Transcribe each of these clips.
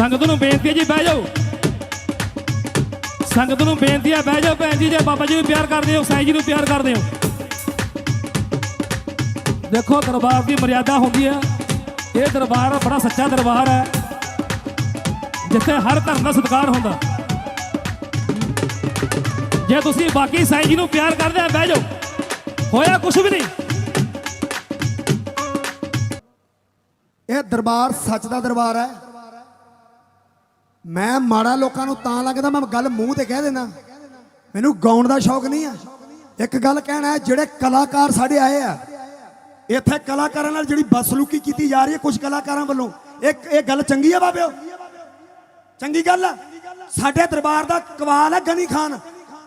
ਸੰਗਤ ਨੂੰ ਬੇਨਤੀ ਹੈ ਜੀ, ਬਹਿ ਜਾਓ। ਸੰਗਤ ਨੂੰ ਬੇਨਤੀ ਹੈ, ਬਹਿ ਜਾਓ ਭੈਣ ਜੀ, ਜੇ ਬਾਬਾ ਜੀ ਨੂੰ ਪਿਆਰ ਕਰਦੇ ਹੋ, ਸਾਈਂ ਜੀ ਨੂੰ ਪਿਆਰ ਕਰਦੇ ਹੋ। ਦੇਖੋ, ਦਰਬਾਰ ਦੀ ਮਰਿਆਦਾ ਹੁੰਦੀ ਹੈ। ਇਹ ਦਰਬਾਰ ਬੜਾ ਸੱਚਾ ਦਰਬਾਰ ਹੈ। ਜਿੱਥੇ ਹਰ ਧਰਮ ਦਾ ਸਤਿਕਾਰ ਹੁੰਦਾ। ਜੇ ਤੁਸੀਂ ਬਾਕੀ ਸਾਈਂ ਜੀ ਨੂੰ ਪਿਆਰ ਕਰਦੇ ਆ ਬਹਿ ਜਾਓ। ਹੋਇਆ ਕੁਝ ਵੀ ਨਹੀਂ। ਇਹ ਦਰਬਾਰ ਸੱਚ ਦਾ ਦਰਬਾਰ ਹੈ। ਮੈਂ ਮਾੜਾ ਲੋਕਾਂ ਨੂੰ ਤਾਂ ਲੱਗਦਾ ਮੈਂ ਗੱਲ ਮੂੰਹ ਤੇ ਕਹਿ ਦੇਣਾ ਮੈਨੂੰ ਗਾਉਣ ਦਾ ਸ਼ੌਕ ਨਹੀਂ ਆ। ਇੱਕ ਗੱਲ ਕਹਿਣਾ ਜਿਹੜੇ ਕਲਾਕਾਰ ਸਾਡੇ ਆਏ ਆ, ਇੱਥੇ ਕਲਾਕਾਰਾਂ ਨਾਲ ਜਿਹੜੀ ਬਸਲੂਕੀ ਕੀਤੀ ਜਾ ਰਹੀ ਹੈ ਕੁਝ ਕਲਾਕਾਰਾਂ ਵੱਲੋਂ, ਇੱਕ ਇਹ ਗੱਲ ਚੰਗੀ ਆ ਬਾਬਿਓ? ਚੰਗੀ ਗੱਲ ਆ। ਸਾਡੇ ਦਰਬਾਰ ਦਾ ਕਵਾਲ ਹੈ ਗਨੀ ਖਾਨ।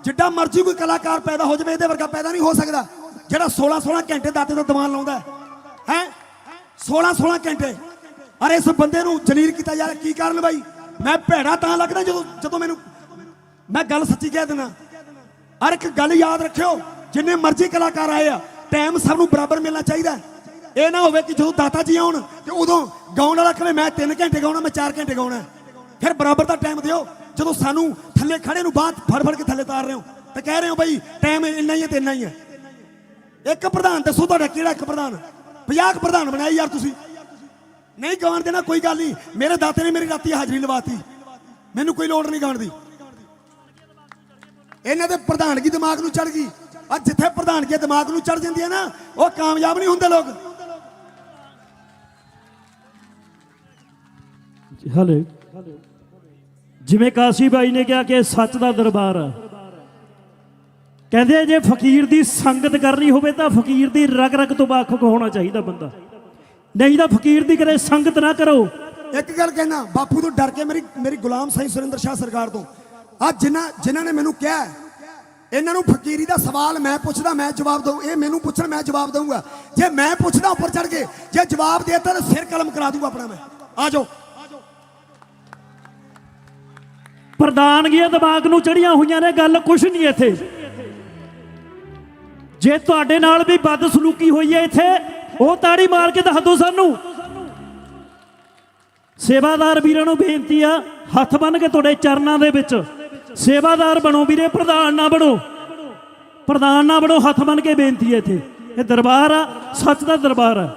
ਜਿੱਡਾ ਮਰਜ਼ੀ ਕੋਈ ਕਲਾਕਾਰ ਪੈਦਾ ਹੋ ਜਾਵੇ, ਇਹਦੇ ਵਰਗਾ ਪੈਦਾ ਨਹੀਂ ਹੋ ਸਕਦਾ। ਜਿਹੜਾ 16 16 ਘੰਟੇ ਦਾਤੇ ਦਾ ਦਿਮਾਗ ਲਾਉਂਦਾ ਹੈ। 16 16 ਘੰਟੇ। ਅਰੇ ਇਸ ਬੰਦੇ ਨੂੰ ਜਲੀਲ ਕੀਤਾ ਜਾ ਰਿਹਾ, ਕੀ ਕਾਰਨ ਬਾਈ? ਮੈਂ ਭੈੜਾ ਤਾਂ ਲੱਗਦਾ ਜਦੋਂ ਜਦੋਂ ਮੈਨੂੰ ਮੈਂ ਗੱਲ ਸੱਚੀ ਕਹਿ ਦਿੰਦਾ। ਹਰ ਇੱਕ ਗੱਲ ਯਾਦ ਰੱਖਿਓ, ਜਿੰਨੇ ਮਰਜ਼ੀ ਕਲਾਕਾਰ ਆਏ ਆ ਟਾਈਮ ਸਭ ਨੂੰ ਬਰਾਬਰ ਮਿਲਣਾ ਚਾਹੀਦਾ ਇਹ ਨਾ ਹੋਵੇ ਕਿ ਜਦੋਂ ਦਾਤਾ ਜੀ ਆਉਣ ਤੇ ਉਦੋਂ ਗਾਉਣ ਵਾਲਾ ਕਹੇ, ਮੈਂ 3 ਘੰਟੇ ਗਾਉਣਾ, ਮੈਂ 4 ਘੰਟੇ ਗਾਉਣਾ ਫਿਰ ਬਰਾਬਰ ਦਾ ਟਾਈਮ ਦਿਓ। ਜਦੋਂ ਸਾਨੂੰ ਥੱਲੇ ਖੜੇ ਨੂੰ ਬਾਤ ਫੜ ਫੜ ਕੇ ਥੱਲੇ ਤਾਰ ਰਹੇ ਹੋ, ਤੇ ਕਹਿ ਰਹੇ ਹੋ ਬਈ ਟਾਈਮ ਇੰਨਾ ਹੀ ਹੈ ਤੇ ਇੰਨਾ ਹੀ ਹੈ। ਇੱਕ ਪ੍ਰਧਾਨ ਦੱਸੋ ਤੁਹਾਡਾ ਕਿਹੜਾ ਇੱਕ ਪ੍ਰਧਾਨ? 50 ਕੁ ਪ੍ਰਧਾਨ ਬਣਾਏ ਯਾਰ ਤੁਸੀਂ। ਨਹੀਂ ਗਾਉਣ ਦੇਣਾ ਕੋਈ ਗੱਲ ਨਹੀਂ। ਮੇਰੇ ਦਾਤੇ ਨੇ ਮੇਰੀ ਰਾਤੀ ਹਾਜ਼ਰੀ ਲਵਾਤੀ। ਮੈਨੂੰ ਕੋਈ ਲੋੜ ਨਹੀਂ ਗਾਉਣ ਦੀ। ਇਹਨਾਂ ਦੇ ਪ੍ਰਧਾਨਗੀ ਦਿਮਾਗ ਨੂੰ ਚੜ ਗਈ। ਆ ਜਿੱਥੇ ਪ੍ਰਧਾਨਗੀ ਦਿਮਾਗ ਨੂੰ ਚੜ ਜਾਂਦੀ ਹੈ ਨਾ, ਉਹ ਕਾਮਯਾਬ ਨਹੀਂ ਹੁੰਦੇ ਲੋਕ। ਹਲੇ। ਜਿਵੇਂ ਕਾਸ਼ੀ ਬਾਈ ਨੇ ਕਿਹਾ ਕਿ ਸੱਚ ਦਾ ਦਰਬਾਰ ਆ। ਕਹਿੰਦੇ ਜੇ ਫਕੀਰ ਦੀ ਸੰਗਤ ਕਰਨੀ ਹੋਵੇ ਤਾਂ ਫਕੀਰ ਦੀ ਰਗ ਰਗ ਤੋਂ ਵਾਕਫ ਹੋਣਾ ਚਾਹੀਦਾ ਬੰਦਾ। ਨਹੀਂ ਤਾਂ ਫਕੀਰ ਦੀ ਕਦੇ ਸੰਗਤ ਨਾ ਕਰੋ। ਇੱਕ ਗੱਲ ਕਹਿਣਾ ਬਾਪੂ ਤੋਂ ਡਰ ਕੇ ਮੇਰੀ ਮੇਰੀ ਗੁਲਾਮ ਸਾਈਂ ਸੁਰਿੰਦਰ ਸ਼ਾਹ ਸਰਕਾਰ ਤੋਂ। ਆ ਜਿਨ੍ਹਾਂ ਜਿਨ੍ਹਾਂ ਨੇ ਮੈਨੂੰ ਕਿਹਾ ਇਹਨਾਂ ਨੂੰ ਫਕੀਰੀ ਦਾ ਸਵਾਲ ਮੈਂ ਪੁੱਛਦਾ ਮੈਂ ਜਵਾਬ ਦਊ। ਇਹ ਮੈਨੂੰ ਪੁੱਛਣ ਮੈਂ ਜਵਾਬ ਦਊਂਗਾ। ਜੇ ਮੈਂ ਪੁੱਛਦਾ ਉੱਪਰ ਚੜ ਕੇ ਜੇ ਜਵਾਬ ਦੇਤਾ ਤਾਂ ਸਿਰ ਕਲਮ ਕਰਾ ਦੂੰਗਾ ਆਪਣਾ ਮੈਂ। ਆ ਜਾਓ। ਪ੍ਰਧਾਨਗੀਆਂ ਦਿਮਾਗ ਨੂੰ ਚੜੀਆਂ ਹੋਈਆਂ ਨੇ ਗੱਲ ਕੁਛ ਨਹੀਂ ਇੱਥੇ। ਜੇ ਤੁਹਾਡੇ ਨਾਲ ਵੀ ਬਦਸਲੂਕੀ ਹੋਈ ਹੈ ਇੱਥੇ ਉਹ ਤਾੜੀ ਮਾਰ ਕੇ ਦੱਸ ਦਿਓ ਸਾਨੂੰ। ਸੇਵਾਦਾਰ ਵੀਰਾਂ ਨੂੰ ਬੇਨਤੀ ਆ, ਹੱਥ ਬੰਨ ਕੇ ਤੁਹਾਡੇ ਚਰਨਾਂ ਦੇ ਵਿੱਚ। ਸੇਵਾਦਾਰ ਬਣੋ ਵੀਰੇ, ਪ੍ਰਧਾਨ ਨਾ ਬਣੋ। ਪ੍ਰਧਾਨ ਨਾ ਬਣੋ, ਹੱਥ ਬੰਨ ਕੇ ਬੇਨਤੀ ਹੈ ਇੱਥੇ। ਇਹ ਦਰਬਾਰ ਆ, ਸੱਚ ਦਾ ਦਰਬਾਰ ਆ।